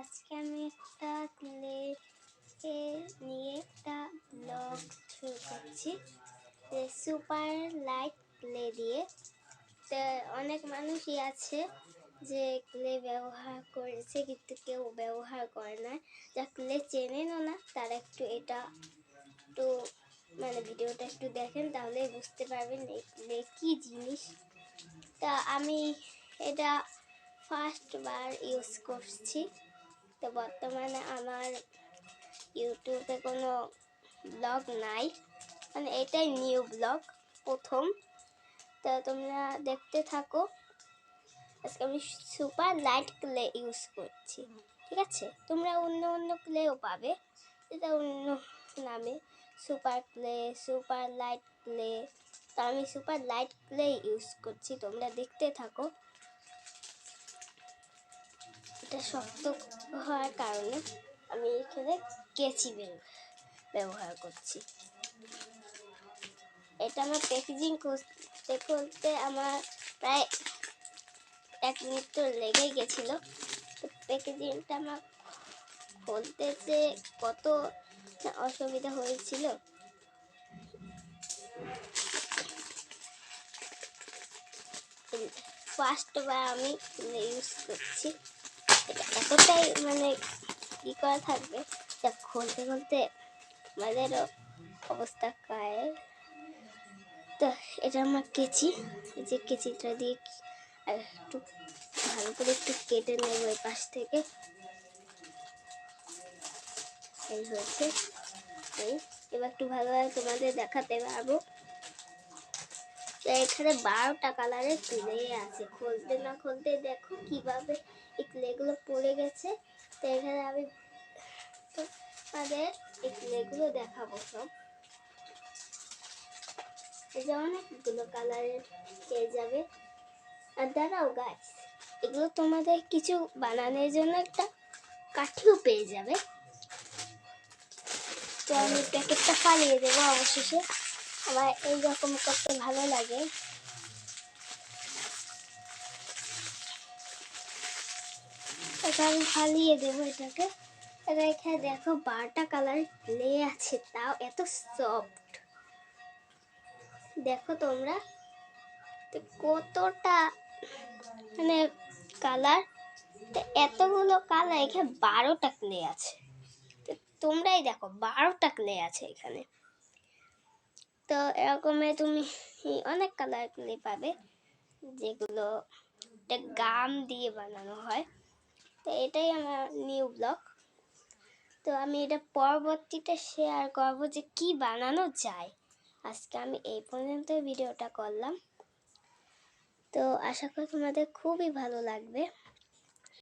আজকে আমি একটা ক্লে নিয়ে একটা ব্লগ শুরু করছি। সুপার লাইট ক্লে দিয়ে। তো অনেক মানুষই আছে যে ক্লে ব্যবহার করেছে, কিন্তু কেউ ব্যবহার করে না। যা ক্লে চেনেনও না, তারা একটু এটা একটু মানে ভিডিওটা একটু দেখেন তাহলে বুঝতে পারবেন এই ক্লে কী জিনিস। তা আমি এটা ফার্স্ট বার ইউজ করছি। তো বর্তমানে আমার ইউটিউবে কোনো ব্লগ নাই। মানে এটাই নিউ ব্লগ, প্রথম। তা তোমরা দেখতে থাকো। আজকে আমি সুপার লাইট ক্লে ইউজ করছি, ঠিক আছে? তোমরা অন্য অন্য ক্লেও পাবে। এটা অন্য নামে, super clay, super light clay. তো আমি সুপার লাইট ক্লে ইউজ করছি, তোমরা দেখতে থাকো। এটা শক্ত হওয়ার কারণে আমি এখানে কেচি বের- ব্যবহার করছি। এটা আমার প্যাকেজিং করতে করতে আমার প্রায় এক মিনিট তো লেগে গেছিল। প্যাকেজিংটা আমার খুলতে যে কত অসুবিধা হয়েছিল। ফার্স্ট বার আমি ইউজ করছি। এতটাই মানে ই করা থাকবে? যা খুলতে খুলতে আমাদেরও অবস্থা কায়। তো এটা আমার কেচি। এই যে কেচিটা দিয়ে আর একটু ভালো করে একটু কেটে নেব এই পাশ থেকে। এই হয়েছে এবার একটু ভালোভাবে তোমাদের দেখাতে পারব। তো এখানে বারোটা কালারের ক্লে আছে। খুলতে না খুলতে দেখো কীভাবে এই পড়ে গেছে। তো এখানে আমি তোমাদের এই ক্লেগুলো দেখাবো সব। এই যে অনেকগুলো কালারের পেয়ে যাবে। আর দাঁড়াও গাছ এগুলো তোমাদের কিছু বানানোর জন্য একটা কাঠিও পেয়ে যাবে। তো আমি প্যাকেটটা ফালিয়ে দেবো অবশেষে। আমার এইরকম করতে ভালো লাগে। এটা আমি ফালিয়ে দেবো এটাকে। এটা এখানে দেখো বারোটা কালার ক্লে আছে, তাও এত সফট দেখো তোমরা কতটা মানে কালার এতগুলো কালার এখানে বারোটা ক্লে আছে। তোমরাই দেখো বারোটা ক্লে আছে এখানে। তো এরকমে তুমি অনেক কালার ক্লে পাবে, যেগুলো এটা গাম দিয়ে বানানো হয়। তো এটাই আমার নিউ ব্লগ তো আমি এটা পরবর্তীতে শেয়ার করব যে কি বানানো যায়। আজকে আমি এই পর্যন্ত ভিডিওটা করলাম। তো আশা করি তোমাদের খুবই ভালো লাগবে।